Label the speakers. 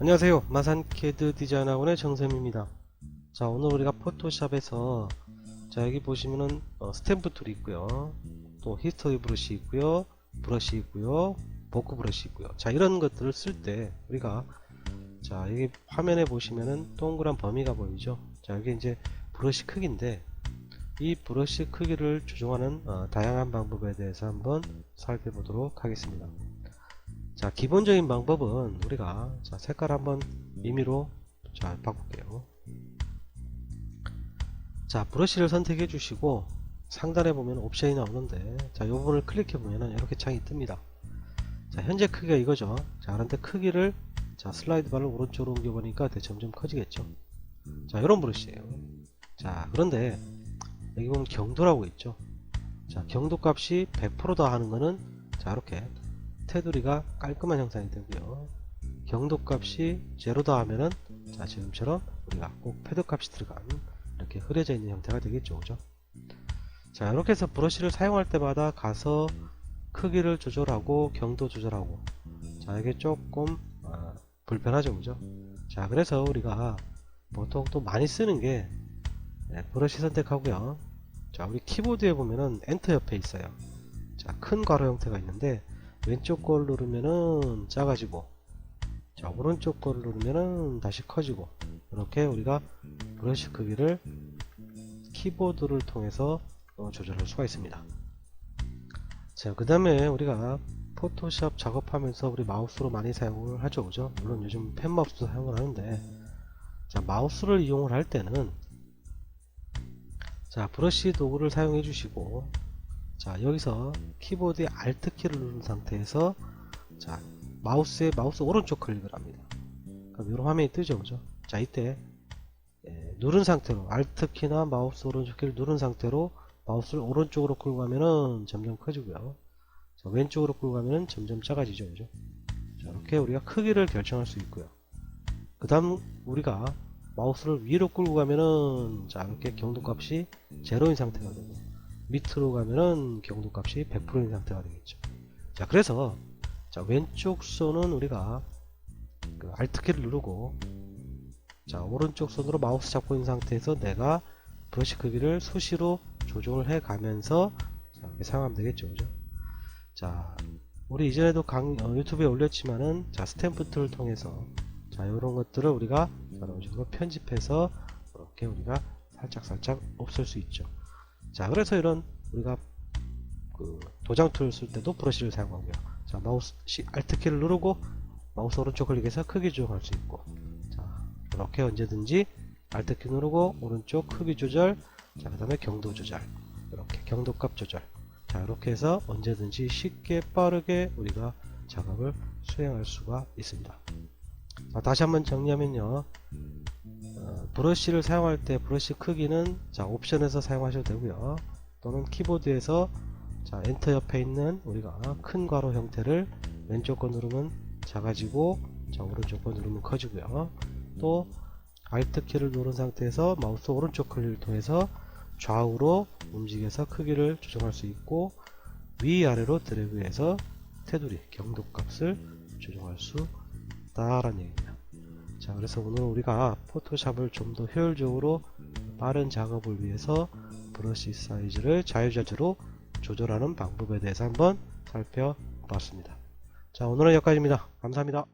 Speaker 1: 안녕하세요. 마산캐드 디자인학원의 정샘입니다. 자 오늘 우리가 포토샵에서 자 여기 보시면은 어, 스탬프 툴이 있고요. 또 히스토리 브러쉬 있고요. 브러쉬 있고요. 복구 브러쉬 있고요. 자 이런 것들을 쓸 때 우리가 자 여기 화면에 보시면은 동그란 범위가 보이죠? 자 여기 이제 브러쉬 크기인데 이 브러쉬 크기를 조정하는 어, 다양한 방법에 대해서 한번 살펴보도록 하겠습니다 자 기본적인 방법은 우리가 자 색깔 한번 임의로 자 바꿀게요. 자 브러쉬를 선택해 주시고 상단에 보면 옵션이 나오는데 자 이 부분을 클릭해 보면은 이렇게 창이 뜹니다. 자 현재 크기가 이거죠. 자 그런데 크기를 자 슬라이드 바를 오른쪽으로 옮겨 보니까 점점 커지겠죠. 자 이런 브러쉬예요. 자 그런데 여기 보면 경도라고 있죠. 자 경도 값이 100%다 하는 거는 자 이렇게 테두리가 깔끔한 형상이 되고요. 경도 값이 제로다 하면은 자 지금처럼 우리가 꼭 패드 값이 들어간 이렇게 흐려져 있는 형태가 되겠죠. 그죠? 자 이렇게 해서 브러쉬를 사용할 때마다 가서 크기를 조절하고 경도 조절하고 자 이게 조금 아, 불편하죠. 그죠? 자 그래서 우리가 보통 또 많이 쓰는 게 네, 브러쉬 선택하고요. 자 우리 키보드에 보면은 엔터 옆에 있어요. 자 큰 괄호 형태가 있는데 왼쪽 걸 누르면은 작아지고 자 오른쪽 걸 누르면은 다시 커지고 이렇게 우리가 브러쉬 크기를 키보드를 통해서 어, 조절할 수가 있습니다. 자 그 다음에 우리가 포토샵 작업하면서 우리 마우스로 많이 사용을 하죠 그죠? 물론 요즘 펜 마우스도 사용을 하는데 자 마우스를 이용을 할 때는 자 브러쉬 도구를 사용해 주시고 자 여기서 키보드의 Alt 키를 누른 상태에서 자 마우스의 마우스 오른쪽 클릭을 합니다. 그럼 이런 화면이 뜨죠, 그죠? 자 이때 예, 누른 상태로 Alt 키나 마우스 오른쪽 키를 누른 상태로 마우스를 오른쪽으로 끌고 가면은 점점 커지고요. 자, 왼쪽으로 끌고 가면은 점점 작아지죠, 그죠? 자 이렇게 우리가 크기를 결정할 수 있고요. 그 다음 우리가 마우스를 위로 끌고 가면은 자 이렇게 경도 값이 제로인 상태가 되고 밑으로 가면은 경도 값이 100%인 상태가 되겠죠. 자, 그래서 자, 왼쪽 손은 우리가 그 Alt키를 누르고 자, 오른쪽 손으로 마우스 잡고 있는 상태에서 내가 브러쉬 크기를 수시로 조정을 해 가면서 사용하면 되겠죠. 그죠? 자, 우리 이전에도 강, 어, 유튜브에 올렸지만은 자, 스탬프 툴을 통해서 자, 이런 것들을 우리가 자, 이런 식으로 편집해서 이렇게 우리가 살짝살짝 없앨 수 있죠. 자 그래서 이런 우리가 그 도장 툴 쓸 때도 브러쉬를 사용하고요. 자 마우스 Alt 키를 누르고 마우스 오른쪽 클릭해서 크기 조정할 수 있고. 자 이렇게 언제든지 Alt 키 누르고 오른쪽 크기 조절 자 그 다음에 경도 조절. 이렇게 경도값 조절. 자 이렇게 해서 언제든지 쉽게 빠르게 우리가 작업을 수행할 수가 있습니다. 자, 다시 한번 정리하면요. 어, 브러쉬를 사용할 때 브러쉬 크기는 자 옵션에서 사용하셔도 되고요. 또는 키보드에서 자 엔터 옆에 있는 우리가 큰 괄호 형태를 왼쪽 거 누르면 작아지고 자 오른쪽 거 누르면 커지고요. 또 Alt 키를 누른 상태에서 마우스 오른쪽 클릭을 통해서 좌우로 움직여서 크기를 조정할 수 있고 위아래로 드래그해서 테두리 경도 값을 조정할 수 있다라는 얘기입니다 자 그래서 오늘 우리가 포토샵을 좀 더 효율적으로 빠른 작업을 위해서 브러쉬 사이즈를 자유자재로 조절하는 방법에 대해서 한번 살펴봤습니다. 자 오늘은 여기까지입니다. 감사합니다